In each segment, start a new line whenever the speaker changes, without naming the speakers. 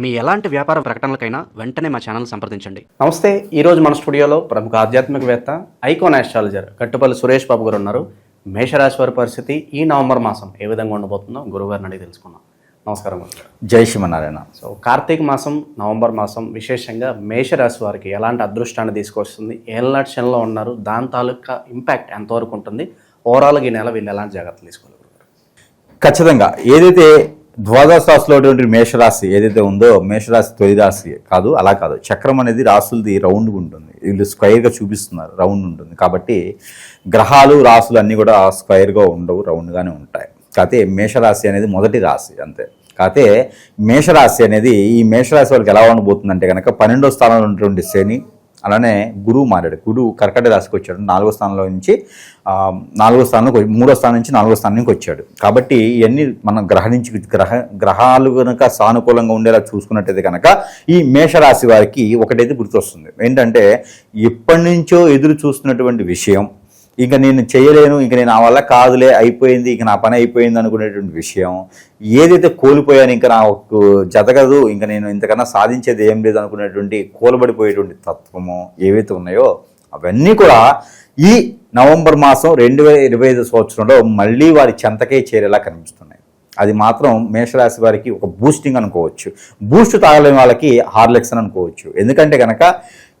మీ ఎలాంటి వ్యాపార ప్రకటనలకైనా వెంటనే మా ఛానల్ సంప్రదించండి.
నమస్తే ఈరోజు మన స్టూడియోలో ప్రముఖ ఆధ్యాత్మికవేత్త ఐకాన్ ఆస్ట్రాలజర్ కట్టుపల్లి సురేష్ బాబు గారు ఉన్నారు. మేషరాశి వారి పరిస్థితి ఈ నవంబర్ మాసం ఏ విధంగా ఉండబోతుందో గురువుగారిని అడిగి తెలుసుకున్నాం నమస్కారం
జై శ్రీమన్నారాయణ.
సో కార్తీక మాసం నవంబర్ మాసం విశేషంగా మేషరాశి వారికి ఎలాంటి అదృష్టాన్ని తీసుకొస్తుంది ఏళ్ళ క్షణంలో ఉన్నారు దాని తాలూకా ఇంపాక్ట్ ఎంతవరకు ఉంటుంది ఓవరాల్గా ఈ నెల వీళ్ళు ఎలాంటి జాగ్రత్తలు తీసుకోవాలి
ఖచ్చితంగా. ఏదైతే ద్వాదశ రాశిలో ఉన్నటువంటి మేషరాశి ఏదైతే ఉందో మేషరాశి తొలి రాశి కాదు అలా కాదు. చక్రం అనేది రాసులది రౌండ్గా ఉంటుంది. వీళ్ళు స్క్వైర్గా చూపిస్తున్నారు రౌండ్ ఉంటుంది. కాబట్టి గ్రహాలు రాసులు అన్నీ కూడా స్క్వైర్గా ఉండవు రౌండ్గానే ఉంటాయి. కాకపోతే మేషరాశి అనేది మొదటి రాశి అంతే. కాకపోతే మేషరాశి అనేది ఈ మేషరాశి వాళ్ళకి ఎలా ఉండబోతుందంటే కనుక పన్నెండో స్థానంలో ఉన్నటువంటి శని అలానే గురువు మారాడు. గురువు కర్కట రాశికి వచ్చాడు. నాలుగో స్థానంలో నుంచి నాలుగో స్థానంలో మూడో స్థానం నుంచి నాలుగో స్థానానికి వచ్చాడు. కాబట్టి ఇవన్నీ మనం గ్రహణించి గ్రహ గ్రహాలు కనుక సానుకూలంగా ఉండేలా చూసుకున్నట్టయితే కనుక ఈ మేషరాశి వారికి ఒకటైతే గుర్తొస్తుంది. ఏంటంటే ఎప్పటి నుంచో ఎదురు చూస్తున్నటువంటి విషయం ఇంకా నేను చేయలేను ఇంకా నేను నా వల్ల కాదులే అయిపోయింది ఇంక నా పని అయిపోయింది అనుకునేటువంటి విషయం. ఏదైతే కోల్పోయాను ఇంకా నాకు జతగదు ఇంకా నేను ఇంతకన్నా సాధించేది ఏం లేదు అనుకునేటువంటి కూలబడిపోయేటువంటి తత్వము ఏవైతే ఉన్నాయో అవన్నీ కూడా ఈ నవంబర్ మాసం రెండు వేల ఇరవై ఐదు సంవత్సరంలో మళ్ళీ వారి చెంతకే చేరేలా కనిపిస్తున్నాయి. అది మాత్రం మేషరాశి వారికి ఒక బూస్టింగ్ అనుకోవచ్చు. బూస్ట్ తాగలేని వాళ్ళకి హార్లెక్స్ అని అనుకోవచ్చు. ఎందుకంటే కనుక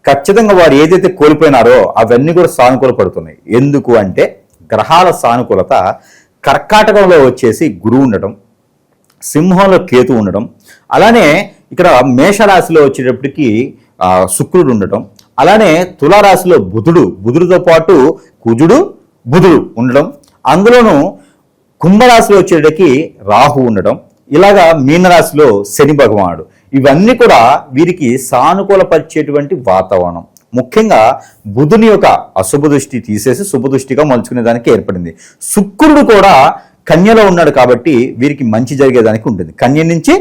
ఖచ్చితంగా వారు ఏదైతే కోల్పోయినారో అవన్నీ కూడా సానుకూల పడుతున్నాయి. ఎందుకు అంటే గ్రహాల సానుకూలత కర్కాటకంలో వచ్చేసి గురువు ఉండటం సింహంలో కేతు ఉండడం అలానే ఇక్కడ మేషరాశిలో వచ్చేటప్పటికి శుక్రుడు ఉండటం అలానే తులారాశిలో బుధుడు బుధుడితో పాటు కుజుడు బుధుడు ఉండడం అందులోనూ కుంభరాశిలో వచ్చేటప్పటికి రాహు ఉండడం ఇలాగా మీనరాశిలో శని భగవానుడు. ఇవన్నీ కూడా వీరికి సానుకూలపరిచేటువంటి వాతావరణం. ముఖ్యంగా బుధుని యొక్క అశుభ దృష్టి తీసేసి శుభ దృష్టిగా మలుచుకునే దానికి ఏర్పడింది. శుక్రుడు కూడా కన్యలో ఉన్నాడు కాబట్టి వీరికి మంచి జరిగేదానికి ఉంటుంది. కన్య నుంచి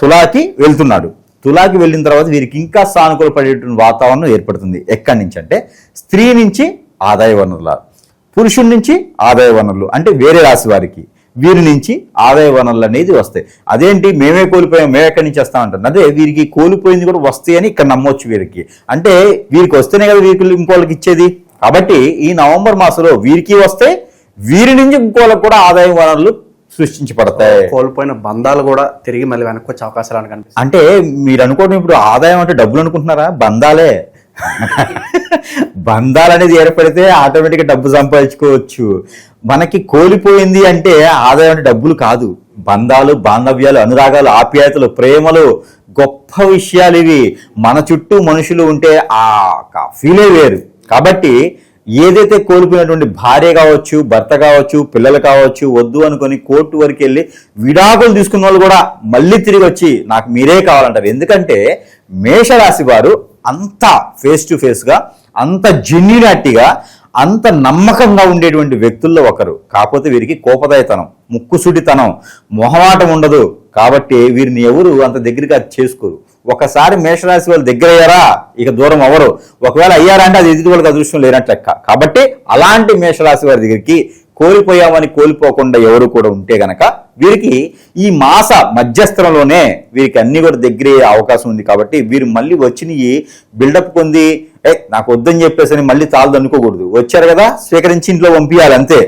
తులాకి వెళ్తున్నాడు. తులాకి వెళ్ళిన తర్వాత వీరికి ఇంకా సానుకూల పడేటువంటి వాతావరణం ఏర్పడుతుంది. ఎక్కడి నుంచి అంటే స్త్రీ నుంచి ఆదాయ వనరుల పురుషుడి నుంచి ఆదాయ వనరులు అంటే వేరే రాశి వారికి. వీరి నుంచి ఆదాయ వనరులు అనేది వస్తాయి. అదేంటి? మేమే కోల్పోయాం మేము ఎక్కడి నుంచి వస్తామంటారు అదే వీరికి కోల్పోయింది కూడా వస్తాయి అని ఇక్కడ నమ్మొచ్చు వీరికి. అంటే వీరికి వస్తేనే కదా వీరికి ఇంకోళ్ళకి ఇచ్చేది. కాబట్టి ఈ నవంబర్ మాసంలో వీరికి వస్తే వీరి నుంచి ఇంకోళ్ళకి కూడా ఆదాయ వనరులు సృష్టించబడతాయి.
కోల్పోయిన బంధాలు కూడా తిరిగి మళ్ళీ వెనక్కి వచ్చే అవకాశాలు
అంటే మీరు అనుకోవడం ఇప్పుడు ఆదాయం అంటే డబ్బులు అనుకుంటున్నారా? బంధాలే. బంధాలు అనేది ఏర్పడితే ఆటోమేటిక్గా డబ్బు సంపాదించుకోవచ్చు. మనకి కోల్పోయింది అంటే ఆదాయం అంటే డబ్బులు కాదు. బంధాలు బాంధవ్యాలు అనురాగాలు ఆప్యాయతలు ప్రేమలు గొప్ప విషయాలు ఇవి. మన చుట్టూ మనుషులు ఉంటే ఆ ఫీలే వేరు. కాబట్టి ఏదైతే కోల్పోయినటువంటి భార్య కావచ్చు భర్త కావచ్చు పిల్లలు కావచ్చు వద్దు అనుకొని కోర్టు వరకు వెళ్ళి విడాకులు తీసుకున్న వాళ్ళు కూడా మళ్ళీ తిరిగి వచ్చి నాకు మీరే కావాలంటారు. ఎందుకంటే మేషరాశి వారు అంత ఫేస్ టు ఫేస్గా అంత జెన్యునాటిగా అంత నమ్మకంగా ఉండేటువంటి వ్యక్తుల్లో ఒకరు. కాకపోతే వీరికి కోపదాయతనం ముక్కుసుడితనం మొహమాటం ఉండదు. కాబట్టి వీరిని ఎవరు అంత దగ్గరగా చేసుకోరు. ఒకసారి మేషరాశి వాళ్ళు దగ్గర అయ్యారా ఇక దూరం అవ్వరు. ఒకవేళ అయ్యారా అంటే అది ఎదుటి వాళ్ళకి అదృష్టం లేనట్లెక్క కాబట్టి అలాంటి మేషరాశి వారి దగ్గరికి కోల్పోయామని కోల్పోకుండా ఎవరు కూడా ఉంటే గనక వీరికి ఈ మాస మధ్యస్థరంలోనే వీరికి అన్ని కూడా దగ్గరే అవకాశం ఉంది కాబట్టి వీరు మళ్ళీ వచ్చినవి బిల్డప్ పొంది ఏ నాకు వద్దని చెప్పేసి అని మళ్ళీ చాలదు అనుకోకూడదు వచ్చారు కదా స్వీకరించి ఇంట్లో పంపించాలి అంతే.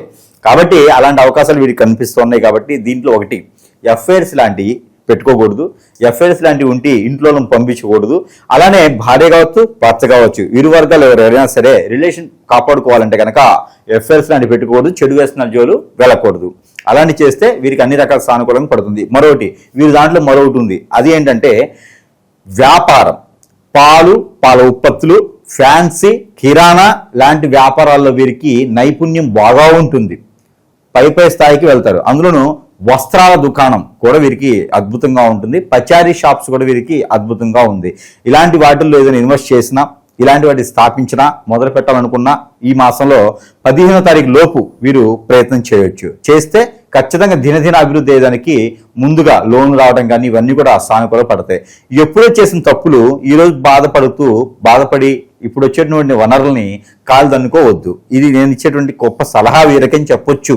కాబట్టి అలాంటి అవకాశాలు వీరికి కనిపిస్తున్నాయి కాబట్టి దీంట్లో ఒకటి ఎఫ్ఐఆర్స్ లాంటివి పెట్టుకోకూడదు. ఎఫ్ఐఆర్స్ లాంటివి ఉంటే ఇంట్లో పంపించకూడదు. అలానే భార్య కావచ్చు భర్త కావచ్చు ఇరు వర్గాలు ఎవరైనా సరే రిలేషన్ కాపాడుకోవాలంటే కనుక ఎఫ్ఐఆర్స్ లాంటివి పెట్టుకోకూడదు చెడు వేసిన జోలు వెళ్ళకూడదు. అలాంటి చేస్తే వీరికి అన్ని రకాల సానుకూలంగా పడుతుంది. మరొకటి వీరి దాంట్లో మరొకటి ఉంది. అది ఏంటంటే వ్యాపారం. పాలు పాల ఉత్పత్తులు ఫ్యాన్సీ కిరాణా లాంటి వ్యాపారాల్లో వీరికి నైపుణ్యం బాగా ఉంటుంది. పై పై స్థాయికి వెళ్తారు. అందులోనూ వస్త్రాల దుకాణం కూడా వీరికి అద్భుతంగా ఉంటుంది. పచారీ షాప్స్ కూడా వీరికి అద్భుతంగా ఉంది. ఇలాంటి వాటిల్లో ఏదైనా ఇన్వెస్ట్ చేసినా ఇలాంటి వాటిని స్థాపించినా మొదలు పెట్టాలనుకున్నా ఈ మాసంలో పదిహేనో తారీఖు లోపు వీరు ప్రయత్నం చేయొచ్చు. చేస్తే ఖచ్చితంగా దినదిన అభివృద్ధి అయ్యేదానికి ముందుగా లోన్లు రావడం కానీ ఇవన్నీ కూడా సానుకూల పడతాయి. ఎప్పుడో చేసిన తప్పులు ఈరోజు బాధపడుతూ బాధపడి ఇప్పుడు వచ్చేటువంటి వనరుల్ని కాలు దన్నుకోవద్దు ఇది నేను ఇచ్చేటువంటి గొప్ప సలహా వీరకని చెప్పొచ్చు.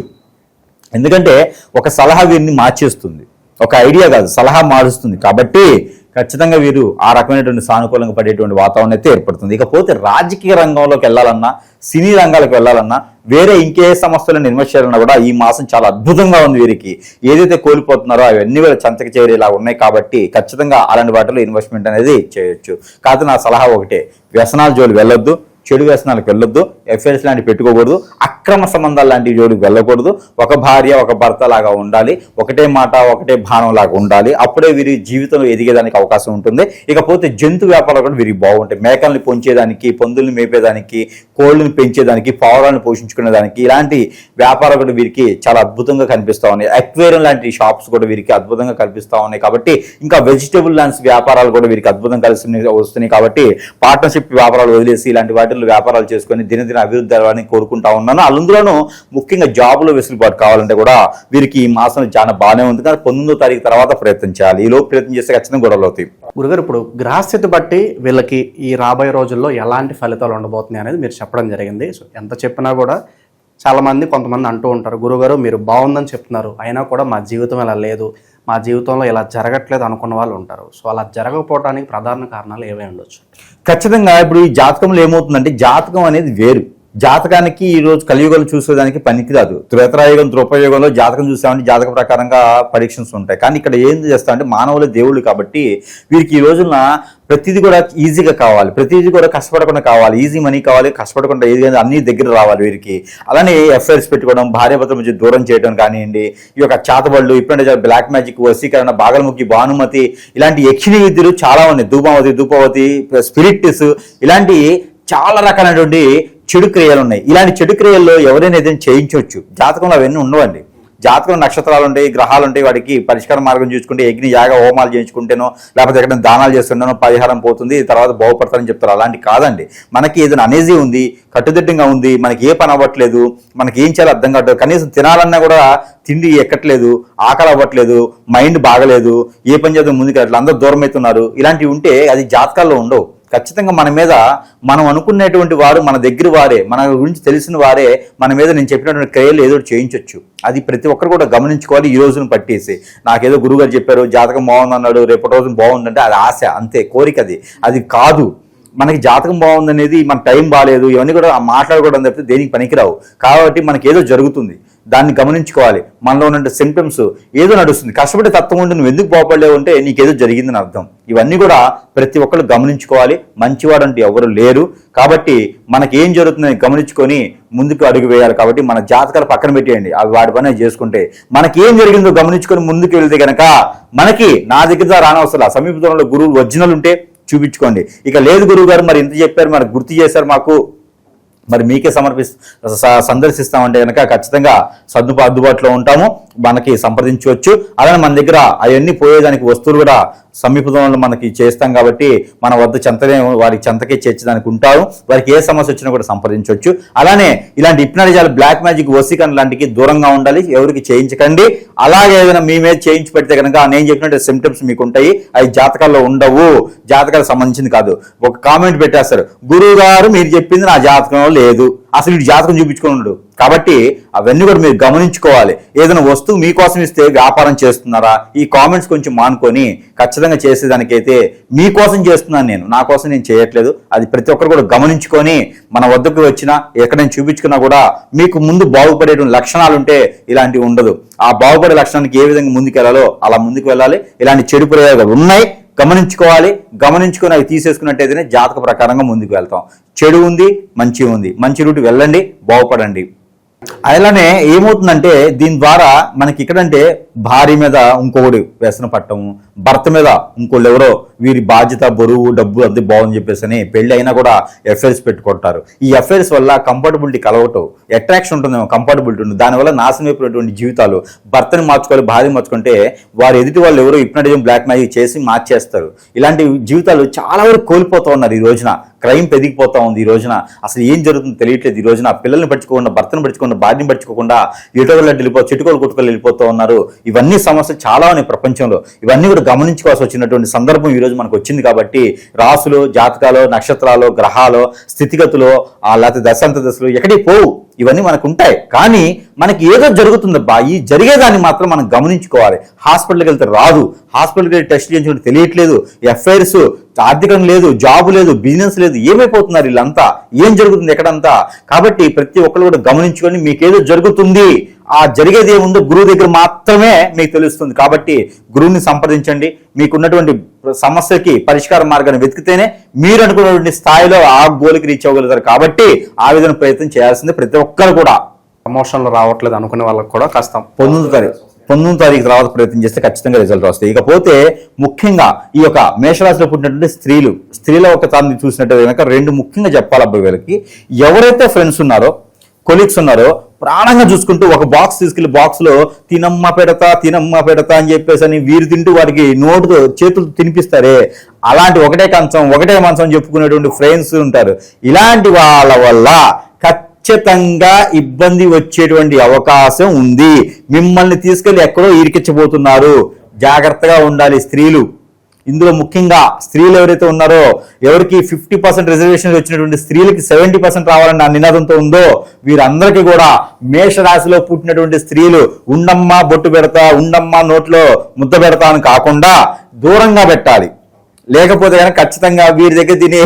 ఎందుకంటే ఒక సలహా వీరిని మార్చేస్తుంది. ఒక ఐడియా కాదు సలహా మారుస్తుంది. కాబట్టి ఖచ్చితంగా వీరు ఆ రకమైనటువంటి సానుకూలంగా పడేటువంటి వాతావరణం అయితే ఏర్పడుతుంది. ఇకపోతే రాజకీయ రంగంలోకి వెళ్ళాలన్నా సినీ రంగాలకు వెళ్ళాలన్నా వేరే ఇంకే సంస్థలను ఇన్వెస్ట్ చేయాలన్నా కూడా ఈ మాసం చాలా అద్భుతంగా ఉంది వీరికి. ఏదైతే కోల్పోతున్నారో అవన్నీ కూడా చంతకి చేరేలా ఉన్నాయి కాబట్టి ఖచ్చితంగా అలాంటి వాటిలో ఇన్వెస్ట్మెంట్ అనేది చేయొచ్చు. కాకపోతే నా సలహా ఒకటే వ్యసనాల జోలు వెళ్ళొద్దు. చెడు వ్యసనాలకు వెళ్ళొద్దు ఎఫ్ఐఆర్స్ లాంటివి పెట్టుకోకూడదు అక్రమ సంబంధాలు లాంటి జోడికి వెళ్ళకూడదు ఒక భార్య ఒక భర్త లాగా ఉండాలి ఒకటే మాట ఒకటే భానం లాగా ఉండాలి అప్పుడే వీరి జీవితంలో ఎదిగేదానికి అవకాశం ఉంటుంది. ఇకపోతే జంతు వ్యాపారాలు కూడా వీరికి బాగుంటాయి. మేకల్ని పొంచేదానికి పందుల్ని మేపేదానికి కోళ్ళని పెంచేదానికి పావురాలను పోషించుకునేదానికి ఇలాంటి వ్యాపారాలు కూడా వీరికి చాలా అద్భుతంగా కనిపిస్తూ ఉన్నాయి. అక్వేరియం లాంటి షాప్స్ కూడా వీరికి అద్భుతంగా కనిపిస్తూ ఉన్నాయి కాబట్టి ఇంకా వెజిటబుల్ లాంటి వ్యాపారాలు కూడా వీరికి అద్భుతం కలిసి వస్తున్నాయి కాబట్టి పార్ట్నర్షిప్ వ్యాపారాలు వదిలేసి ఇలాంటి వాటి వాటిల్లో వ్యాపారాలు చేసుకొని దినదిన అభివృద్ధి జరగాలని కోరుకుంటా ఉన్నాను. అందులోనూ ముఖ్యంగా జాబులు వెసులుబాటు కావాలంటే కూడా వీరికి ఈ మాసం చాలా బాగానే ఉంది. కానీ పంతొమ్మిదో తారీఖు తర్వాత ప్రయత్నం చేయాలి. ఈ లోపు ప్రయత్నం చేస్తే ఖచ్చితంగా గొడవలు అవుతాయి
గురుగారు ఇప్పుడు గ్రహస్థితి బట్టి వీళ్ళకి ఈ రాబోయే రోజుల్లో ఎలాంటి ఫలితాలు ఉండబోతున్నాయి అనేది మీరు చెప్పడం జరిగింది. సో ఎంత చెప్పినా కూడా చాలామంది కొంతమంది అంటూ ఉంటారు గురుగారు మీరు బాగుందని చెప్తున్నారు. అయినా కూడా మా జీవితం ఇలా లేదు. మా జీవితంలో ఇలా జరగట్లేదు అనుకున్న వాళ్ళు ఉంటారు. సో అలా జరగకపోవడానికి ప్రధాన కారణాలు ఏవై ఉండొచ్చు?
ఖచ్చితంగా ఇప్పుడు ఈ జాతకంలో ఏమవుతుందంటే జాతకం అనేది వేరు. జాతకానికి ఈరోజు కలియుగం కలియుగంలో చూసేదానికి పనికిరాదు. త్రేతరాయుగం త్రోపయుగంలో జాతకం చూసామంటే జాతక ప్రకారంగా పరీక్షన్స్ ఉంటాయి. కానీ ఇక్కడ ఏం చేస్తా అంటే మానవుల దేవుళ్ళు కాబట్టి వీరికి ఈ రోజున ప్రతిదీ కూడా ఈజీగా కావాలి. ప్రతిదీ కూడా కష్టపడకుండా కావాలి. ఈజీ మనీ కావాలి. కష్టపడకుండా ఏది కానీ అన్ని దగ్గర రావాలి వీరికి. అలానే ఎఫ్ఐఆర్స్ పెట్టుకోవడం భార్యాభర్తల మధ్య దూరం చేయడం కానివ్వండి ఈ యొక్క చాతబళ్ళు ఇప్పుడంటే బ్లాక్ మ్యాజిక్ వసీకరణ బాగలముఖి భానుమతి ఇలాంటి యక్షిణి విద్యలు చాలా ఉన్నాయి. ధూపావతి ధూపవతి స్పిరిట్స్ ఇలాంటి చాలా రకాలైనటువంటి చెడు క్రియలు ఉన్నాయి. ఇలాంటి చెడు క్రియల్లో ఎవరైనా ఏదైనా చేయించవచ్చు. జాతకంలో అవన్నీ ఉండవండి. జాతకం నక్షత్రాలు ఉంటాయి గ్రహాలు ఉంటాయి వాడికి పరిష్కార మార్గం చూసుకుంటే యజ్ఞ యాగ హోమాలు చేయించుకుంటేనో లేకపోతే ఎక్కడ దానాలు చేస్తుంటేనో పరిహారం పోతుంది తర్వాత బాగుపడతారని చెప్తారు. అలాంటి కాదండి. మనకి ఏదైనా అనేజీ ఉంది కట్టుదిట్టంగా ఉంది మనకి ఏ పని అవ్వట్లేదు మనకి ఏం చేయాలో అర్థం కావట్లేదు కనీసం తినాలన్నా కూడా తిండి ఎక్కట్లేదు ఆకలి అవ్వట్లేదు మైండ్ బాగలేదు ఏ పని చేద్దాం ముందుకు వెళ్ళట్లేదు అందరూ దూరం అవుతున్నారు ఇలాంటివి ఉంటే అది జాతకాల్లో ఉండవు. ఖచ్చితంగా మన మీద మనం అనుకునేటువంటి వారు మన దగ్గర వారే మన గురించి తెలిసిన వారే మన మీద నేను చెప్పినటువంటి క్రియలు ఏదో చేయించవచ్చు అది ప్రతి ఒక్కరు కూడా గమనించుకోవాలి ఈ రోజును పట్టేసి. నాకేదో గురుగారు చెప్పారు జాతకం బాగుందన్నాడు రేపటి రోజు బాగుందంటే అది ఆశ అంతే కోరిక అది. అది కాదు. మనకి జాతకం బాగుందనేది మన టైం బాగాలేదు ఇవన్నీ కూడా మాట్లాడుకోవడం తప్పితే దేనికి పనికిరావు. కాబట్టి మనకి ఏదో జరుగుతుంది. దాన్ని గమనించుకోవాలి. మనలో ఉన్న సింటమ్స్ ఏదో నడుస్తుంది. కష్టపడే తత్వం ఉండి నువ్వు ఎందుకు బాగుపడలేవు అంటే నీకేదో జరిగిందని అర్థం. ఇవన్నీ కూడా ప్రతి ఒక్కరు గమనించుకోవాలి. మంచివాడు అంటే ఎవరు లేరు. కాబట్టి మనకి ఏం జరుగుతుందని గమనించుకొని ముందుకు అడుగు వేయాలి కాబట్టి మన జాతకాలు పక్కన పెట్టేయండి. అవి వాడి పని చేసుకుంటే. మనకి ఏం జరిగిందో గమనించుకొని ముందుకు వెళ్తే గనక మనకి నా దగ్గర రానవసరం సమీప దూరంలో గురువులు ఒరిజినల్ ఉంటే చూపించుకోండి. ఇక లేదు గురువు గారు మరి ఇంత చెప్పారు మరి గుర్తు చేశారు మాకు. మరి మీకే సమర్పి స- సందర్శిస్తామంటే కనుక ఖచ్చితంగా సర్దుబా అందుబాటులో ఉంటాము. మనకి సంప్రదించవచ్చు. అలానే మన దగ్గర అవన్నీ పోయేదానికి వస్తువులు కూడా సమీపంలో మనకి చేస్తాం కాబట్టి మన వద్ద చెంతనే వారికి చెంతకే చేర్చడానికి ఉంటారు. వారికి ఏ సమస్య వచ్చినా కూడా సంప్రదించవచ్చు. అలానే ఇలాంటి ఇప్నాడిజాలు బ్లాక్ మ్యాజిక్ వసీకరణ లాంటికి దూరంగా ఉండాలి. ఎవరికి చేయించకండి. అలాగే ఏదైనా మీ మీద చేయించి పెడితే కనుక నేను చెప్పినట్టు సిమ్టమ్స్ మీకు ఉంటాయి అవి జాతకాల్లో ఉండవు. జాతకాలకు సంబంధించింది కాదు. ఒక కామెంట్ పెట్టేస్తారు. గురువు గారు మీరు చెప్పింది నా జాతకంలో లేదు. అసలు వీడు జాతకం చూపించుకొని కాబట్టి అవన్నీ కూడా మీరు గమనించుకోవాలి. ఏదైనా వస్తువు మీకోసం ఇస్తే వ్యాపారం చేస్తున్నారా? ఈ కామెంట్స్ కొంచెం మానుకొని ఖచ్చితంగా చేసేదానికైతే మీకోసం చేస్తున్నాను నేను. నా కోసం నేను చేయట్లేదు. అది ప్రతి ఒక్కరు కూడా గమనించుకొని మన వద్దకు వచ్చినా ఎక్కడైనా చూపించుకున్నా కూడా మీకు ముందు బాగుపడే లక్షణాలు ఉంటే ఇలాంటివి ఉండదు. ఆ బాగుపడే లక్షణానికి ఏ విధంగా ముందుకు వెళ్ళాలో అలా ముందుకు వెళ్ళాలి. ఇలాంటి చెడు ప్రయోగాలు ఉన్నాయి. గమనించుకోవాలి. గమనించుకొని అవి తీసేసుకున్నట్టయితేనే జాతక ప్రకారంగా ముందుకు వెళ్తాం. చెడు ఉంది మంచి ఉంది. మంచి రూట్ వెళ్ళండి బాగుపడండి. అలానే ఏమవుతుందంటే దీని ద్వారా మనకి ఇక్కడంటే భార్య మీద ఇంకొకటి వ్యసన పట్టము భర్త మీద ఇంకోళ్ళు ఎవరో వీరి బాధ్యత బరువు డబ్బు అంతే బాగుంది చెప్పేసి అని పెళ్ళి అయినా కూడా ఎఫ్ఐఆర్స్ పెట్టుకుంటారు. ఈ ఎఫ్ఐఆర్స్ వల్ల కంఫర్టబిలిటీ కలవటం అట్రాక్షన్ ఉంటుందేమో కంఫర్టబిలిటీ ఉంటుంది. దానివల్ల నాశనం అయిపోయినటువంటి జీవితాలు భర్తని మార్చుకోవాలి భార్య మార్చుకుంటే వారు ఎదుటి వాళ్ళు ఎవరో ఇప్నటిజం బ్లాక్ మ్యాజిక్ చేసి మార్చేస్తారు. ఇలాంటి జీవితాలు చాలా వరకు కోల్పోతూ ఉన్నారు ఈ రోజున. క్రైమ్ పెరిగిపోతా ఉంది ఈ రోజున. అసలు ఏం జరుగుతుందో తెలియట్లేదు ఈ రోజున. పిల్లల్ని పట్టుకోకుండా భర్తను పట్టుకోకుండా భార్యను పట్టుకోకుండా ఎటో వెళ్ళిపో చిటుకోలు కొట్టుకోలు వెళ్ళిపోతూ ఉన్నారు. ఇవన్నీ సమస్యలు చాలా ఉన్నాయి ప్రపంచంలో. ఇవన్నీ కూడా గమనించుకోవాల్సి వచ్చినటువంటి సందర్భం ఈ రోజు మనకు వచ్చింది కాబట్టి రాసులు జాతకాలు నక్షత్రాలు గ్రహాలు స్థితిగతులు ఆ లేకపోతే దశాంత దశలు ఎక్కడికి పోవు. ఇవన్నీ మనకు ఉంటాయి. కానీ మనకి ఏదో జరుగుతుందబ్బా ఈ జరిగేదాన్ని మాత్రం మనం గమనించుకోవాలి. హాస్పిటల్కి వెళ్తే రాదు. హాస్పిటల్కి వెళ్ళి టెస్ట్ చేయించుకుంటే తెలియట్లేదు. ఎఫ్ఐఆర్స్ ఆర్థికం లేదు జాబ్ లేదు బిజినెస్ లేదు ఏమైపోతున్నారు వీళ్ళంతా? ఏం జరుగుతుంది ఎక్కడంతా? కాబట్టి ప్రతి ఒక్కరు కూడా గమనించుకొని మీకేదో జరుగుతుంది. ఆ జరిగేది ఏముందో గురువు దగ్గర మాత్రమే మీకు తెలుస్తుంది. కాబట్టి గురువుని సంప్రదించండి. మీకున్నటువంటి సమస్యకి పరిష్కార మార్గాన్ని వెతికితేనే మీరు అనుకున్నటువంటి స్థాయిలో ఆ గోల్కి రీచ్ అవ్వగలుగుతారు. కాబట్టి ఆ విధంగా ప్రయత్నం చేయాల్సింది ప్రతి ఒక్కరు కూడా.
ప్రమోషన్లు రావట్లేదు అనుకునే వాళ్ళకి కూడా కాస్త
పంతొమ్మిది తారీఖు పంతొమ్మిది తారీఖు తర్వాత ప్రయత్నం చేస్తే ఖచ్చితంగా రిజల్ట్ వస్తాయి. ఇకపోతే ముఖ్యంగా ఈ యొక్క మేషరాశిలో పుట్టినటువంటి స్త్రీలు స్త్రీల ఒక తాన్ని చూసినట్టు కనుక రెండు ముఖ్యంగా చెప్పాలి అబ్బాయి వీళ్ళకి. ఎవరైతే ఫ్రెండ్స్ ఉన్నారో కొలీగ్స్ ఉన్నారో. ప్రాణంగా చూసుకుంటూ ఒక బాక్స్ తీసుకెళ్ళి బాక్స్లో తినమ్మ పెడతా తినమ్మ పెడతా అని చెప్పేసి అని వీరు తింటూ వారికి నోటుతో చేతులు తినిపిస్తారే. అలాంటి ఒకటే కంచం ఒకటే మంచం చెప్పుకునేటువంటి ఫ్రెండ్స్ ఉంటారు. ఇలాంటి వాళ్ళ వల్ల ఖచ్చితంగా ఇబ్బంది వచ్చేటువంటి అవకాశం ఉంది. మిమ్మల్ని తీసుకెళ్ళి ఎక్కడో ఇరికించబోతున్నారు. జాగ్రత్తగా ఉండాలి స్త్రీలు. ఇందులో ముఖ్యంగా స్త్రీలు ఎవరైతే ఉన్నారో ఎవరికి ఫిఫ్టీ పర్సెంట్ రిజర్వేషన్ వచ్చినటువంటి స్త్రీలకి సెవెంటీ పర్సెంట్ రావాలని నా నినాదంతో ఉందో వీరందరికీ కూడా మేషరాశిలో పుట్టినటువంటి స్త్రీలు ఉండమ్మా బొట్టు పెడతా ఉండమ్మా నోట్లో ముద్ద పెడతా అని కాకుండా దూరంగా పెట్టాలి. లేకపోతే కనుక ఖచ్చితంగా వీరి దగ్గర తిని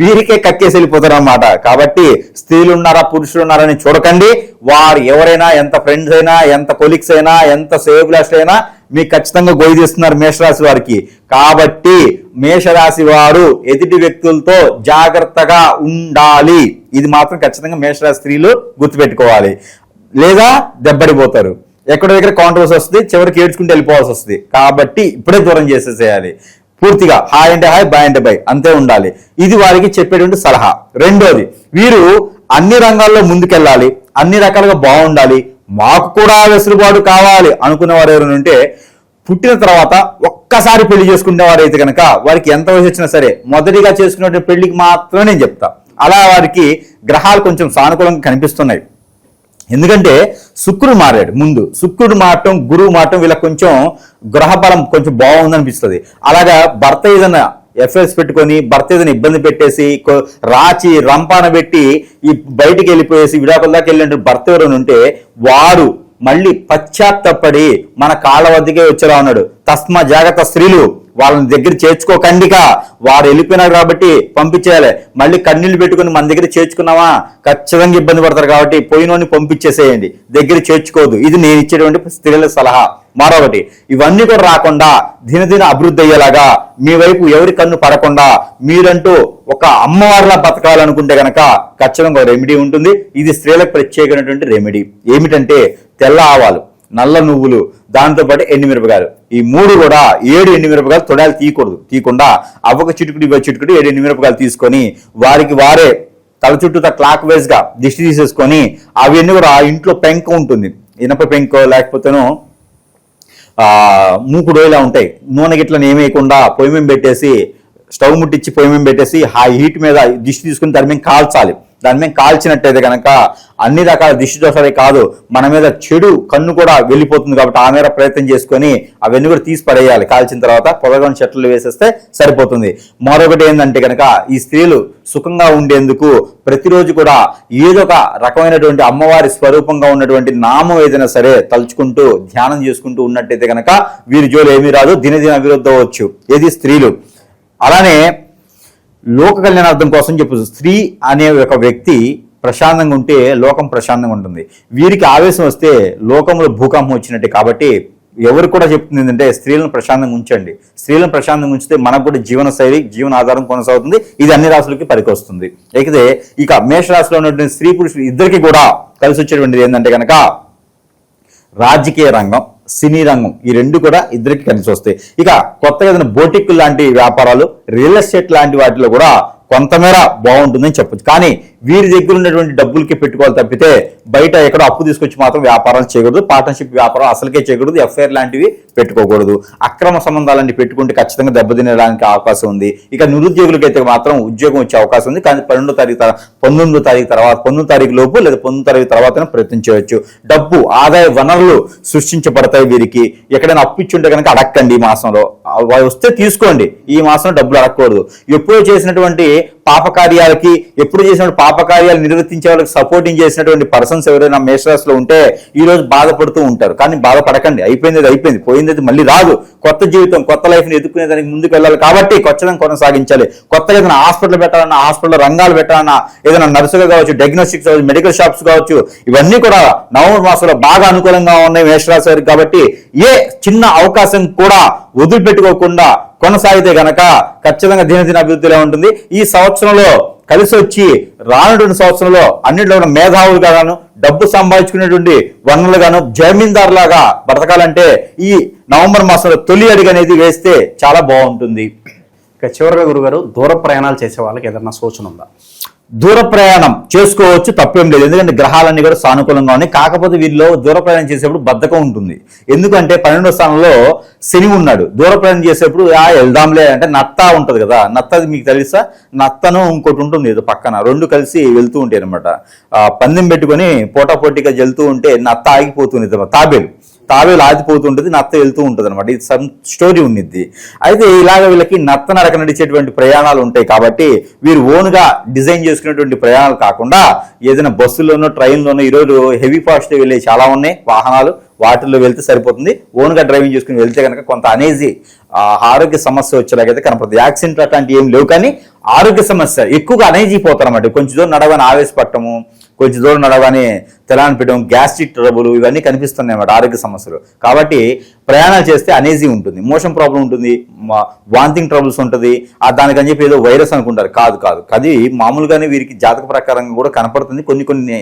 వీరికే కక్కేసి వెళ్ళిపోతారు అన్నమాట కాబట్టి స్త్రీలు ఉన్నారా పురుషులు ఉన్నారని అని చూడకండి. వారు ఎవరైనా ఎంత ఫ్రెండ్స్ అయినా ఎంత కొలీగ్స్ అయినా ఎంత సేవ్ అయినా మీకు ఖచ్చితంగా గొయ్యి తీస్తున్నారు మేషరాశి వారికి. కాబట్టి మేషరాశి వారు ఎదుటి వ్యక్తులతో జాగ్రత్తగా ఉండాలి. ఇది మాత్రం ఖచ్చితంగా మేషరాశి స్త్రీలు గుర్తుపెట్టుకోవాలి. లేదా దెబ్బడిపోతారు. ఎక్కడో దగ్గర కాంట్రవర్సీ వస్తుంది చివరికి ఏడ్చుకుంటూ వెళ్ళిపోవాల్సి వస్తుంది. కాబట్టి ఇప్పుడే దూరం చేసేసేయాలి. పూర్తిగా హాయ్ అంటే హాయ్ బాయ్ అంటే బాయ్ అంతే ఉండాలి. ఇది వారికి చెప్పేటువంటి సలహా. రెండోది వీరు అన్ని రంగాల్లో ముందుకెళ్ళాలి. అన్ని రకాలుగా బాగుండాలి. మాకు కూడా వెసులుబాటు కావాలి అనుకునే వారు ఎవరైనా ఉంటే పుట్టిన తర్వాత ఒక్కసారి పెళ్ళి చేసుకునేవారైతే కనుక వారికి ఎంత వయసు వచ్చినా సరే మొదటిగా చేసుకునే పెళ్ళికి మాత్రమే నేను చెప్తా. అలా వారికి గ్రహాలు కొంచెం సానుకూలంగా కనిపిస్తున్నాయి. ఎందుకంటే శుక్రుడు మారాడు ముందు. శుక్రుడు మారటం గురువు మారటం వీళ్ళకి కొంచెం గ్రహబలం కొంచెం బాగుంది అనిపిస్తుంది అలాగా భర్త ఏదైనా ఎఫ్ఎస్ పెట్టుకొని భర్త ఏదైనా ఇబ్బంది పెట్టేసి రాచి రంపాన పెట్టి ఈ బయటికి వెళ్ళిపోయేసి విడాకుల దాకా వెళ్ళినట్టు భర్త ఎవరైనా ఉంటే వారు మళ్ళీ పశ్చాత్తపడి మన కాళ్ళ వద్దకే వచ్చేలా ఉన్నాడు తస్మ జాగ్రత్త స్త్రీలు. వాళ్ళని దగ్గర చేర్చుకోకండిగా వారు వెళ్ళిపోయినారు కాబట్టి పంపించేయాలి. మళ్ళీ కన్నీళ్ళు పెట్టుకుని మన దగ్గర చేర్చుకున్నావా ఖచ్చితంగా ఇబ్బంది పడతారు కాబట్టి పోయినోని పంపించేసేయండి. దగ్గర చేర్చుకోదు ఇది నేను ఇచ్చేటువంటి స్త్రీల సలహా. మరొకటి ఇవన్నీ కూడా రాకుండా దినదిన అభివృద్ధి అయ్యేలాగా మీ వైపు ఎవరి కన్ను పడకుండా మీరంటూ ఒక అమ్మవారిలా బతకాలనుకుంటే గనక ఖచ్చితంగా రెమెడీ ఉంటుంది. ఇది స్త్రీలకు ప్రత్యేకమైనటువంటి రెమెడీ. ఏమిటంటే తెల్ల ఆవాలు. నల్ల నువ్వులు దాంతో పాటు ఎండుమిరపకాయలు. ఈ మూడు కూడా ఏడు ఎండుమిరపకాయలు తొడాలు తీయకూడదు. తీయకుండా అవ్వక చిటుకుడు ఇవ్వ చిటుకుడు ఏడు ఎండుమిరపకాయలు తీసుకొని వారికి వారే తల చుట్టూ క్లాక్ వైజ్గా దిష్టి తీసేసుకొని అవన్నీ కూడా ఆ ఇంట్లో పెంక ఉంటుంది. ఇనప పెంకో లేకపోతేనో మూకుడు ఇలా ఉంటాయి. నూనె గిట్లని ఏమేయకుండా పొయ్యి మీద పెట్టేసి స్టవ్ ముట్టించి పొయ్యి పెట్టేసి ఆ హీట్ మీద దిష్టి తీసుకుని దాని మీద కాల్చాలి. దాని మీద కాల్చినట్టయితే కనుక అన్ని రకాల దిష్టి దోషాలే కాదు మన మీద చెడు కన్ను కూడా వెళ్ళిపోతుంది కాబట్టి ఆ మేర ప్రయత్నం చేసుకొని అవన్నీ కూడా తీసి పడేయాలి. కాల్చిన తర్వాత పొదగని చెట్లు వేసేస్తే సరిపోతుంది. మరొకటి ఏంటంటే కనుక ఈ స్త్రీలు సుఖంగా ఉండేందుకు ప్రతిరోజు కూడా ఏదో ఒక రకమైనటువంటి అమ్మవారి స్వరూపంగా ఉన్నటువంటి నామం ఏదైనా సరే తలుచుకుంటూ ధ్యానం చేసుకుంటూ ఉన్నట్టయితే కనుక వీరి జోలు ఏమీ రాదు. దినదిన అభివృద్ధి అవ్వచ్చు. ఏది? స్త్రీలు. అలానే లోక కళ్యాణార్థం కోసం చెప్పు స్త్రీ అనే ఒక వ్యక్తి ప్రశాంతంగా ఉంటే లోకం ప్రశాంతంగా ఉంటుంది. వీరికి ఆవేశం వస్తే లోకంలో భూకంపం వచ్చినట్టే. కాబట్టి ఎవరు కూడా చెప్తుంది ఏంటంటే స్త్రీలను ప్రశాంతంగా ఉంచండి. స్త్రీలను ప్రశాంతంగా ఉంచితే మనకు కూడా జీవన శైలి జీవన ఆధారం కొనసాగుతుంది. ఇది అన్ని రాశులకి పనికొస్తుంది. అయితే ఇక మేషరాశిలో ఉన్నటువంటి స్త్రీ పురుషులు ఇద్దరికి కూడా కలిసి వచ్చేటువంటిది ఏంటంటే కనుక రాజకీయ రంగం. సినీ రంగం. ఈ రెండు కూడా ఇద్దరికి కలిసి వస్తాయి. ఇక కొత్తగా ఏదైనా బోటిక్ లాంటి వ్యాపారాలు రియల్ ఎస్టేట్ లాంటి వాటిలో కూడా కొంతమేర బాగుంటుందని చెప్పొచ్చు. కానీ వీరి దగ్గర ఉన్నటువంటి డబ్బులకి పెట్టుకోవాలి తప్పితే బయట ఎక్కడో అప్పు తీసుకొచ్చి మాత్రం వ్యాపారం చేయకూడదు పార్ట్నర్షిప్ వ్యాపారం అసలుకే చేయకూడదు ఎఫ్ఐఆర్ లాంటివి పెట్టుకోకూడదు. అక్రమ సంబంధాలన్నీ పెట్టుకుంటే ఖచ్చితంగా దెబ్బతినడానికి అవకాశం ఉంది. ఇక నిరుద్యోగులకి అయితే మాత్రం ఉద్యోగం వచ్చే అవకాశం ఉంది. కానీ పన్నెండో తారీఖు పంతొమ్మిదో తారీఖు తర్వాత పంతొమ్మిది తారీఖు లోపు లేదా పంతొమ్మిది తారీఖు తర్వాత ప్రయత్నం చేయవచ్చు డబ్బు ఆదాయ వనరులు సృష్టించబడతాయి వీరికి. ఎక్కడైనా అప్పు ఇచ్చుంటే ఉంటే కనుక అడక్కండి ఈ మాసంలో. వస్తే తీసుకోండి. ఈ మాసంలో డబ్బులు అడగకూడదు ఎప్పుడో చేసినటువంటి పాపకార్యాలకి ఎప్పుడు చేసిన పాపకార్యాలు నిర్వర్తించే వాళ్ళకి సపోర్టింగ్ చేసినటువంటి పర్సన్స్ ఎవరైనా మేషరాశిలో ఉంటే ఈ రోజు బాధపడుతూ ఉంటారు. కానీ బాధపడకండి. అయిపోయింది అది అయిపోయింది. పోయింది అది మళ్ళీ రాదు. కొత్త జీవితం కొత్త లైఫ్ని ఎదుర్కొనే దానికి ముందుకు వెళ్ళాలి కాబట్టి కొత్తగా కొనసాగించాలి. కొత్తగా ఏదైనా హాస్పిటల్ పెట్టాలన్నా హాస్పిటల్ రంగాలు పెట్టాలన్నా ఏదైనా నర్సుగా కావచ్చు డయాగ్నోస్టిక్స్ కావచ్చు మెడికల్ షాప్స్ కావచ్చు ఇవన్నీ కూడా నవంబర్ మాసంలో బాగా అనుకూలంగా ఉన్నాయి మేషరాశి వారికి కాబట్టి ఏ చిన్న అవకాశం కూడా వదిలిపెట్టుకోకుండా కొనసాగితే గనక ఖచ్చితంగా దినదిన అభివృద్ధిలో ఉంటుంది. ఈ సంవత్సరంలో కలిసి వచ్చి రానటువంటి సంవత్సరంలో అన్నింటిలో ఉన్న మేధావులుగా గాను డబ్బు సంపాదించుకునేటువంటి వనరులుగాను జమీందారులాగా బ్రతకాలంటే ఈ నవంబర్ మాసంలో తొలి అడిగి అనేది వేస్తే చాలా బాగుంటుంది.
ఇక చివరిగా గురుగారు దూర ప్రయాణాలు చేసే వాళ్ళకి ఏదన్నా సూచన ఉందా?
దూర ప్రయాణం చేసుకోవచ్చు తప్పేం లేదు. ఎందుకంటే గ్రహాలన్నీ కూడా సానుకూలంగా ఉన్నాయి. కాకపోతే వీళ్ళు దూర ప్రయాణం చేసేప్పుడు బద్ధకం ఉంటుంది. ఎందుకంటే పన్నెండో స్థానంలో శని ఉన్నాడు. దూర ప్రయాణం చేసేప్పుడు ఆ వెళ్దాంలే అంటే నత్త ఉంటుంది కదా. నత్తది మీకు తెలుసా? నత్తను ఇంకోటి ఉంటుంది ఏదో పక్కన. రెండు కలిసి వెళ్తూ ఉంటాయి అనమాట పందెం పెట్టుకొని పోటాపోటీగా జల్తూ ఉంటే నత్త ఆగిపోతుంది తాబేలు. తాబేలు ఆగిపోతుంటుంది నత్త వెళ్తూ ఉంటుంది అనమాట ఇది సమ్ స్టోరీ ఉండిద్ది అయితే ఇలాగ వీళ్ళకి నత్త నడక నడిచేటువంటి ప్రయాణాలు ఉంటాయి కాబట్టి వీరు ఓన్గా డిజైన్ చేసుకునేటువంటి ప్రయాణాలు కాకుండా ఏదైనా బస్సుల్లోనో ట్రైన్లోనో ఈరోజు హెవీ ఫాస్ట్ వెళ్ళే చాలా ఉన్నాయి వాహనాలు. వాటిల్లో వెళ్తే సరిపోతుంది. ఓన్గా డ్రైవింగ్ చేసుకుని వెళ్తే కనుక కొంత అనేజీ ఆరోగ్య సమస్య వచ్చేలాగైతే కనపడుతుంది. యాక్సిడెంట్ అట్లాంటివి ఏం లేవు కానీ ఆరోగ్య సమస్య ఎక్కువగా అనేజీ పోతారు అన్నమాట కొంచెం దూరం నడవని ఆవేశపడటము కొంచెం దూరం నడవని తెలాని పెట్టడం గ్యాస్ట్రిక్ ట్రబుల్ ఇవన్నీ కనిపిస్తున్నాయి అన్నమాట ఆరోగ్య సమస్యలు. కాబట్టి ప్రయాణాలు చేస్తే అనేజీ ఉంటుంది. మోషన్ ప్రాబ్లం ఉంటుంది వాంతింగ్ ట్రబుల్స్ ఉంటుంది. ఆ దానికని చెప్పి ఏదో వైరస్ అనుకుంటారు. కాదు కాదు. అది మామూలుగానే వీరికి జాతక ప్రకారంగా కూడా కనపడుతుంది. కొన్ని కొన్ని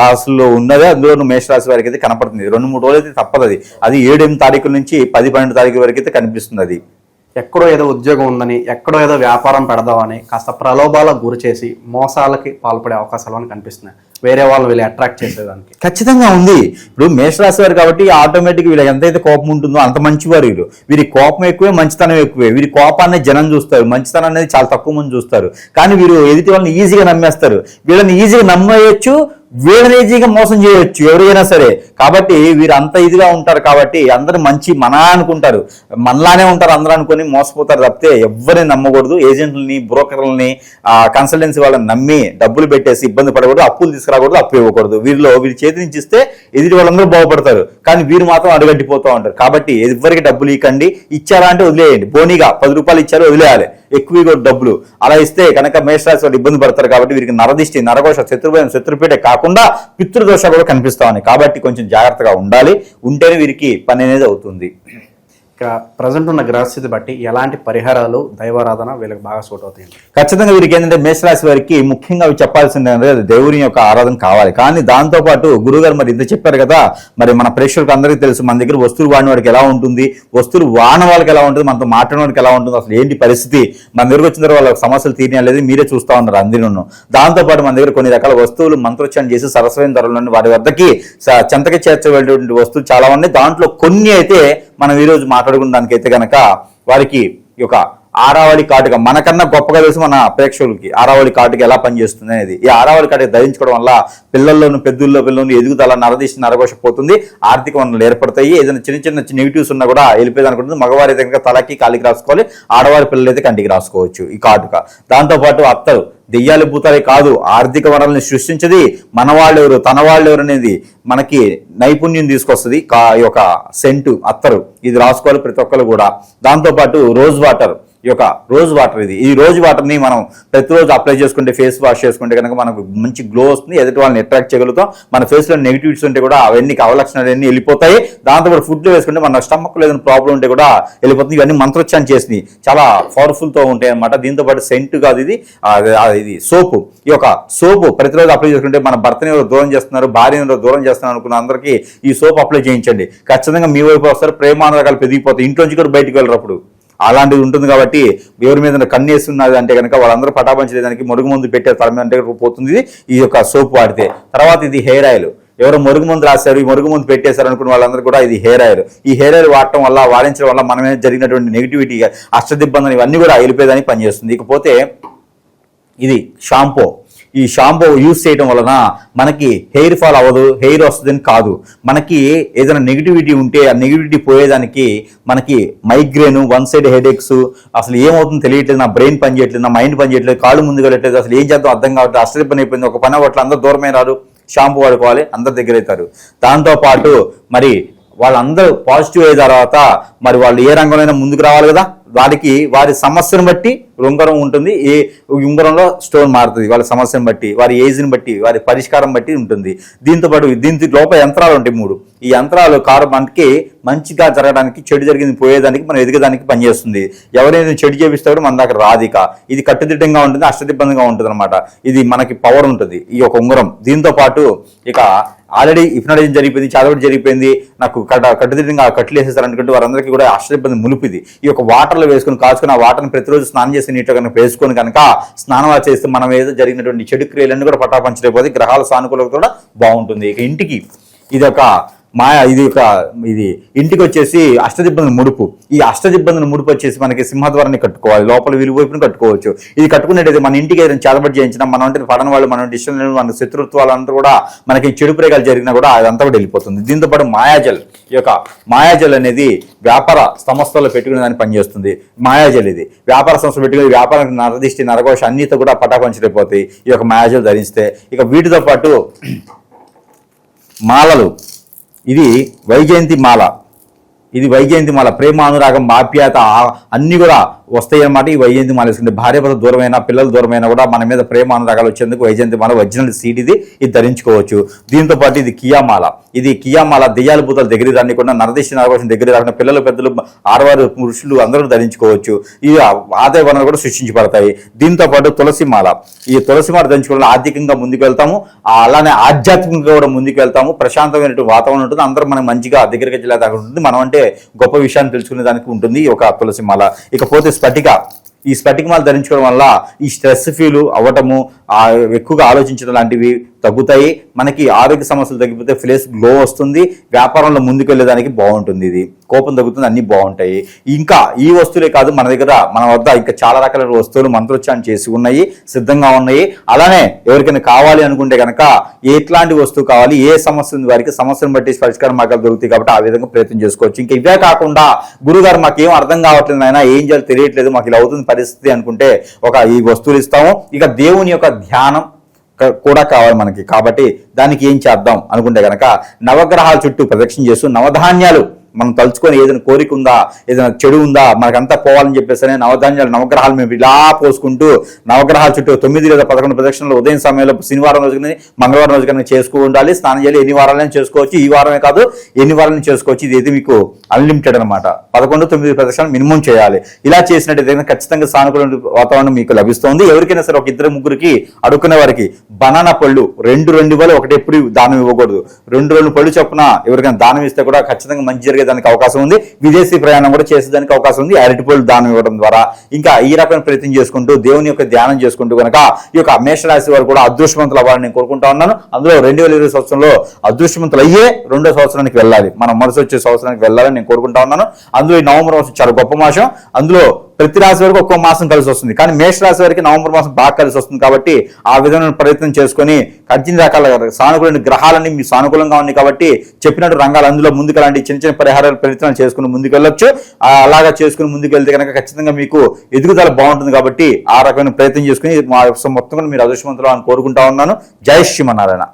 రాసుల్లో ఉన్నదే అందులో మేషరాశి వారికి అయితే కనపడుతుంది. రెండు మూడు రోజులు అయితే తప్పదు అది. అది ఏడెనిమిది తారీఖు తారీఖుల నుంచి పది పన్నెండు తారీఖు వరకు అయితే కనిపిస్తుంది అది.
ఎక్కడో ఏదో ఉద్యోగం ఉందని ఎక్కడో ఏదో వ్యాపారం పెడదామని కాస్త ప్రలోభాలకు గురి చేసి మోసాలకి పాల్పడే అవకాశాలు అని కనిపిస్తున్నాయి. వేరే వాళ్ళు వీళ్ళు అట్రాక్ట్ చేసేదానికి.
ఖచ్చితంగా ఉంది. ఇప్పుడు మేషరాశి వారు కాబట్టి ఆటోమేటిక్ వీళ్ళకి ఎంతైతే కోపం ఉంటుందో అంత మంచివారు వీరు వీరి కోపం ఎక్కువే మంచితనం ఎక్కువే. వీరి కోపాన్ని జనం చూస్తారు. మంచితనం అనేది చాలా తక్కువ మంది చూస్తారు. కానీ వీరు ఎదుటి వాళ్ళని ఈజీగా నమ్మేస్తారు. వీళ్ళని ఈజీగా నమ్మేయచ్చు వీళ్ళని ఈజీగా మోసం చేయొచ్చు ఎవరైనా సరే. కాబట్టి వీరు అంత ఇదిగా ఉంటారు కాబట్టి అందరూ మంచి మన అనుకుంటారు. మనలానే ఉంటారు అందరూ అనుకొని మోసపోతారు తప్పితే ఎవరిని నమ్మకూడదు. ఏజెంట్లని బ్రోకర్లని కన్సల్టెన్సీ వాళ్ళని నమ్మి డబ్బులు పెట్టేసి ఇబ్బంది పడకూడదు అప్పులు తీసుకురాకూడదు అప్పు ఇవ్వకూడదు. వీరిలో వీరి చేతి నుంచి ఇస్తే ఎదుటి వాళ్ళందరూ బాగుపడతారు. కానీ వీరు మాత్రం అడుగట్టిపోతూ ఉంటారు. కాబట్టి ఎవరికి డబ్బులు ఇవ్వకండి. ఇచ్చారా అంటే వదిలేయండి. బోనీగా పది రూపాయలు ఇచ్చారు వదిలేయాలి. ఎక్కువ డబ్బులు. అలా ఇస్తే కనుక మేషరాశి వాళ్ళు ఇబ్బంది పడతారు కాబట్టి వీరికి నరదిష్టి నరఘోష శత్రుభయం శత్రుపీఠ కాకుండా పితృదోష కూడా కనిపిస్తా ఉన్నాయి. కాబట్టి కొంచెం జాగ్రత్తగా ఉండాలి. ఉంటేనే వీరికి పని అనేది అవుతుంది.
ప్రజెంట్ ఉన్న గ్రహస్థితి బట్టి ఎలాంటి పరిహారాలు దైవారాధన వీళ్ళకి బాగా సూట్ అవుతాయి.
ఖచ్చితంగా వీరికి ఏంటంటే మేషరాశి వారికి ముఖ్యంగా అవి చెప్పాల్సింది ఏంటంటే దేవుని యొక్క ఆరాధన కావాలి. కానీ దాంతోపాటు గురుగారు మరి ఇంత చెప్పారు కదా మరి మన ప్రేక్షకులకు అందరికీ తెలుసు మన దగ్గర వస్తువులు వాడిన వాడికి ఎలా ఉంటుంది వస్తువులు వాడిన వాళ్ళకి ఎలా ఉంటుంది మనతో మాట్లాడిన వాడికి ఎలా ఉంటుంది అసలు ఏంటి పరిస్థితి మన దగ్గరకు వచ్చిన తర్వాత వాళ్ళకి సమస్యలు తీరినలేదు మీరే చూస్తూ ఉన్నారు అందరినూ దాంతో పాటు మన దగ్గర కొన్ని రకాల వస్తువులు మంత్రోచ్చారణ చేసి సరస్వైన ధరలు వారి వద్దకి చెంతకి చేర్చబడేటువంటి వస్తువులు చాలా ఉన్నాయి. దాంట్లో కొన్ని అయితే మనం ఈరోజు మాట్లాడుకున్న దానికైతే కనుక వారికి ఈ యొక్క ఆరావళి కాటుక మనకన్నా గొప్పగా తెలుసు మన ప్రేక్షకులకి. ఆరావళి కాటుక ఎలా పనిచేస్తుంది అనేది. ఈ ఆరావళి కాటుక ధరించుకోవడం వల్ల పిల్లల్లోనూ పెద్దల్లో పిల్లలను ఎదుగుదల నరదీసి నరగోషపోతుంది ఆర్థిక వనరులు ఏర్పడతాయి. ఏదైనా చిన్న చిన్న నెగిటివ్స్ ఉన్నా కూడా వెళ్ళిపోయేదనుకుంటుంది మగవారి అయితే కనుక తలకి కాలికి రాసుకోవాలి. ఆడవారి పిల్లలు అయితే కంటికి రాసుకోవచ్చు ఈ కాటుక. దాంతోపాటు అత్తరు దెయ్యాలు భూతాలే కాదు ఆర్థిక వనరుల్ని సృష్టించది మన వాళ్ళు ఎవరు తన వాళ్ళు ఎవరు అనేది మనకి నైపుణ్యం తీసుకొస్తుంది కా యొక్క సెంటు అత్తరు. ఇది రాసుకోవాలి ప్రతి ఒక్కరు కూడా. దాంతోపాటు రోజ్ వాటర్. ఈ యొక్క రోజ్ వాటర్ ఇది. ఈ రోజ్ వాటర్ని మనం ప్రతిరోజు అప్లై చేసుకుంటే ఫేస్ వాష్ చేసుకుంటే కనుక మనకు మంచి గ్లో వస్తుంది. ఎదుటి వాళ్ళని అట్రాక్ట్ చేయగలుగుతాం. మన ఫేస్లో నెగిటివిటీస్ ఉంటే కూడా అవన్నీ అవలక్షణాలు అన్నీ వెళ్ళిపోతాయి. దాంతోపాటు ఫుడ్లో వేసుకుంటే మన స్టమక్ ఏదైనా ప్రాబ్లం ఉంటే కూడా వెళ్ళిపోతుంది. ఇవన్నీ మంత్రోచ్చారం చేసినాయి చాలా పవర్ఫుల్తో ఉంటాయి అనమాట దీంతో పాటు సెంట్ కాదు ఇది. ఇది సోపు. ఈ యొక్క సోపు ప్రతిరోజు అప్లై చేసుకుంటే మన భర్తని ఎవరు దూరం చేస్తున్నారు భార్యని ఎవరు దూరం చేస్తున్నారు అనుకున్న అందరికీ ఈ సోప్ అప్లై చేయించండి. ఖచ్చితంగా మీ వైపు వస్తారు. ప్రేమానురాగాలు పెరిగిపోతాయి. ఇంట్లోంచి కూడా బయటికి వెళ్ళరు అప్పుడు. అలాంటిది ఉంటుంది కాబట్టి ఎవరి మీద కన్నేసి ఉన్నది అంటే కనుక వాళ్ళందరూ పటాపంచి దానికి మరుగు ముందు పెట్టే తరం అంటే పోతుంది. ఇది. ఈ యొక్క సోప్ వాడితే. తర్వాత ఇది హెయిర్ ఆయిల్. ఎవరో మురుగు మందు రాశారు ఈ మురుగు మందు పెట్టేశారు అనుకున్న వాళ్ళందరూ కూడా ఇది హెయిర్ ఆయిల్. ఈ హెయిర్ ఆయిల్ వాడటం వల్ల వాడించడం వల్ల మనమే జరిగినటువంటి నెగిటివిటీ అష్టదిబ్బందని ఇవన్నీ కూడా వెళ్ళిపోయేదని పనిచేస్తుంది. ఇకపోతే ఇది షాంపూ. ఈ షాంపూ యూస్ చేయడం వలన మనకి హెయిర్ ఫాల్ అవ్వదు హెయిర్ వస్తుందని కాదు. మనకి ఏదైనా నెగిటివిటీ ఉంటే ఆ నెగిటివిటీ పోయేదానికి మనకి మైగ్రేన్ వన్ సైడ్ హెడేక్స్ అసలు ఏమవుతుందో తెలియట్లేదు నా బ్రెయిన్ పని చేయట్లేదు నా మైండ్ పని చేయట్లేదు కాళ్ళు ముందుకు వెళ్ళట్లేదు అసలు ఏం చేద్దాం అర్థం కావట్లేదు అసలు పని అయిపోయింది ఒక పని అవ్వట్లేదు అందరూ దూరమైనారు షాంపూ వాడుకోవాలి అందరి దగ్గర అవుతారు. దాంతోపాటు మరి వాళ్ళందరూ పాజిటివ్ అయిన తర్వాత మరి వాళ్ళు ఏ రంగంలోనైనా ముందుకు రావాలి కదా? వారికి వారి సమస్యను బట్టి ఉంగరం ఉంటుంది. ఏ ఉంగరంలో స్టోన్ మారుతుంది. వాళ్ళ సమస్యను బట్టి వారి ఏజ్ని బట్టి వారి పరిష్కారం బట్టి ఉంటుంది. దీంతో పాటు దీంతో లోపల యంత్రాలు ఉంటాయి మూడు. ఈ యంత్రాలు కారు మనకి మంచిగా జరగడానికి చెడు జరిగింది పోయేదానికి మనం ఎదిగేదానికి పనిచేస్తుంది. ఎవరైనా చెడు చేపిస్తే కూడా మన దగ్గర రాదిక ఇది కట్టుదిట్టంగా ఉంటుంది అష్టదిబ్బందిగా ఉంటుంది అనమాట ఇది మనకి పవర్ ఉంటుంది. ఈ యొక్క ఉంగరం. దీంతో పాటు ఇక ఆల్రెడీ ఇఫ్నడైజం జరిగిపోయింది చదవడం జరిగిపోయింది. నాకు కట్ట కట్టుదిట్టంగా కట్లు వేసేసారు అనుకుంటే వారందరికీ కూడా అష్టదిబ్బంది ములుపుది. ఈ యొక్క వాటర్లో వేసుకుని కాచుకుని ఆ వాటర్ని ప్రతిరోజు స్నానం చేసి నీటిలో కనుక వేసుకొని కనుక స్నానం చేస్తే మనం ఏదో జరిగినటువంటి చెడు క్రియలన్నీ కూడా పటాపంచలేకపోతే గ్రహాల సానుకూలత కూడా బాగుంటుంది. ఇక ఇంటికి ఇది ఒక మాయా ఇది ఒక ఇది ఇంటికి వచ్చేసి అష్టదిబ్బందుల ముడుపు. ఈ అష్టదిబ్బందుల ముడుపు వచ్చేసి మనకి సింహద్వారాన్ని కట్టుకోవాలి. లోపల విలువైపుని కట్టుకోవచ్చు. ఇది కట్టుకునేటైతే మన ఇంటికి ఏదైనా చేతబడి చేయించినా మనం అంటే పడని వాళ్ళు మనం ఇష్టం లేని మన శత్రుత్వాలు అంతా కూడా మనకి చెడు ప్రయోగాలు జరిగినా కూడా అదంతా కూడా వెళ్ళిపోతుంది. దీంతో పాటు మాయాజల్ ఈ యొక్క మాయాజల్ అనేది వ్యాపార సంస్థలో పెట్టుకునే దాన్ని పనిచేస్తుంది. మాయాజల్ ఇది. వ్యాపార సంస్థ పెట్టుకుని వ్యాపారానికి నరదిష్టి నరకోశ అన్నితో కూడా పటాపంచలేకపోతాయి ఈ యొక్క మాయాజల్ ధరిస్తే ఇక వీటితో పాటు మాలలు. ఇది వైజయంతి మాల. ఇది వైజయంతి మాల. ప్రేమ అనురాగం ఆప్యాయత అన్ని కూడా వస్తాయన్నమాట. ఈ వైజయంతి మాల వేసుకుంటే భార్య భర్త దూరమైనా పిల్లలు దూరమైనా కూడా మన మీద ప్రేమ అనురాగాలు వచ్చేందుకు వైజయంతి మాల ఒరిజినల్ సీడ్ ఇది. ఇది ధరించుకోవచ్చు. దీంతో పాటు ఇది కియామాల ఇది కియామాల దెయ్యాల భూతాలు దగ్గర రానికుండా నరదేశ నరకోశం దగ్గర రాకుండా పిల్లలు పెద్దలు ఆడవారు పురుషులు అందరూ ధరించుకోవచ్చు. ఈ ఆదాయ వనరులు కూడా సృష్టించబడతాయి. దీంతో పాటు తులసి మాల. ఈ తులసి మాల ధరించుకోవడం ఆర్థికంగా ముందుకు వెళ్తాము అలానే ఆధ్యాత్మికంగా కూడా ముందుకు వెళ్తాము ప్రశాంతమైనటువంటి వాతావరణం ఉంటుంది. అందరూ మనం మంచిగా దగ్గరికి జిల్లా ఉంటుంది. మనం అంటే గొప్ప విషయాన్ని తెలుసుకునే దానికి ఉంటుంది ఈ ఒక తులసి మాల. ఇకపోతే స్పటిక ఈ స్ఫటిక ధరించుకోవడం వల్ల ఈ స్ట్రెస్ ఫీల్ అవ్వటము ఎక్కువగా ఆలోచించడం లాంటివి తగ్గుతాయి. మనకి ఆరోగ్య సమస్యలు తగ్గిపోతే ఫేస్ గ్లో వస్తుంది. వ్యాపారంలో ముందుకు వెళ్ళేదానికి బాగుంటుంది ఇది. కోపం తగ్గుతుంది అన్ని బాగుంటాయి. ఇంకా ఈ వస్తువులే కాదు మన దగ్గర మన వద్ద ఇంకా చాలా రకాల వస్తువులు మంత్రోచ్చారణ చేసి ఉన్నాయి సిద్ధంగా ఉన్నాయి. అలానే ఎవరికైనా కావాలి అనుకుంటే కనుక ఎట్లాంటి వస్తువు కావాలి ఏ సమస్య ఉంది వారికి సమస్యను బట్టి పరిష్కారం మార్గాలు దొరుకుతాయి కాబట్టి ఆ విధంగా ప్రయత్నం చేసుకోవచ్చు. ఇంకా ఇవే కాకుండా గురుగారు మాకు ఏం అర్థం కావట్లేదు ఆయన ఏం చేయాలి తెలియట్లేదు మాకు ఇలా అవుతుంది పరిస్థితి అనుకుంటే ఒక ఈ వస్తువులు ఇస్తాము. ఇక దేవుని యొక్క ధ్యానం కూడా కావాలి మనకి. కాబట్టి దానికి ఏం చేద్దాం అనుకుంటే గనక నవగ్రహాల చుట్టూ ప్రదక్షిణ చేస్తూ నవధాన్యాలు మనం తలుచుకొని ఏదైనా కోరిక ఉందా ఏదైనా చెడు ఉందా మనకంతా పోవాలని చెప్పేసి నవధాన్యాలు నవగ్రహాలు మేము ఇలా పోసుకుంటూ నవగ్రహాల చుట్టూ తొమ్మిది లేదా పదకొండు ప్రదక్షిణలు ఉదయం సమయంలో శనివారం రోజు కానీ మంగళవారం రోజు కానీ చేసుకు ఉండాలి. స్నానం చేయాలి. ఎన్ని వారాలైనా చేసుకోవచ్చు. ఈ వారమే కాదు ఎన్ని వారాలను చేసుకోవచ్చు. ఇది ఇది మీకు అన్లిమిటెడ్ అనమాట పదకొండు తొమ్మిది ప్రదక్షిణలు మినిమం చేయాలి. ఇలా చేసినట్టయితే ఖచ్చితంగా సానుకూల వాతావరణం మీకు లభిస్తుంది. ఎవరికైనా సరే ఒక ఇద్దరు ముగ్గురికి అడుక్కునే వారికి బనానా పళ్ళు రెండు రెండు వల్ల ఒకటి ఎప్పుడు దానం ఇవ్వకూడదు. రెండు రెండు పళ్ళు చొప్పున ఎవరికైనా దానం ఇస్తే కూడా ఖచ్చితంగా మంచి చేసేదానికి అవకాశం ఉంది. విదేశీ ప్రయాణం కూడా చేసేదానికి అవకాశం ఉంది. అరటిపూలు దానం ఇవ్వడం ద్వారా ఇంకా ఈ రకమైన ప్రయత్నం చేసుకుంటూ దేవుని యొక్క ధ్యానం చేసుకుంటూ కనుక ఈ యొక్క మేషరాశి వారు కూడా అదృష్టవంతులు అవ్వాలని నేను కోరుకుంటా ఉన్నాను. అందులో రెండు వేల ఇరవై సంవత్సరంలో అదృష్టవంతులు అయ్యే రెండో సంవత్సరానికి వెళ్ళాలి. మనం మనసు వచ్చే సంవత్సరానికి వెళ్ళాలని నేను కోరుకుంటా ఉన్నాను. అందులో ఈ నవంబర్ మాసం చాలా గొప్ప మాసం అందులో ప్రతి రాశి వరకు ఒక్కో మాసం కలిసి వస్తుంది. కానీ మేష రాశి వారికి నవంబర్ మాసం బాగా కలిసి వస్తుంది కాబట్టి ఆ విధమైన ప్రయత్నం చేసుకొని అన్ని రకాల సానుకూల గ్రహాలన్నీ మీ సానుకూలంగా ఉన్నాయి కాబట్టి చెప్పినట్టు రంగాలు అందులో ముందుకు అలాంటి చిన్న చిన్న పరిహారాలు ప్రయత్నాలు చేసుకుని ముందుకు వెళ్ళొచ్చు. అలాగా చేసుకుని ముందుకు వెళ్తే కనుక ఖచ్చితంగా మీకు ఎదుగుదల బాగుంటుంది కాబట్టి ఆ రకమైన ప్రయత్నం చేసుకుని మా మొత్తం కూడా మీరు అదృష్టవంతులు అని కోరుకుంటా ఉన్నాను. జై శ్రీమన్నారాయణ.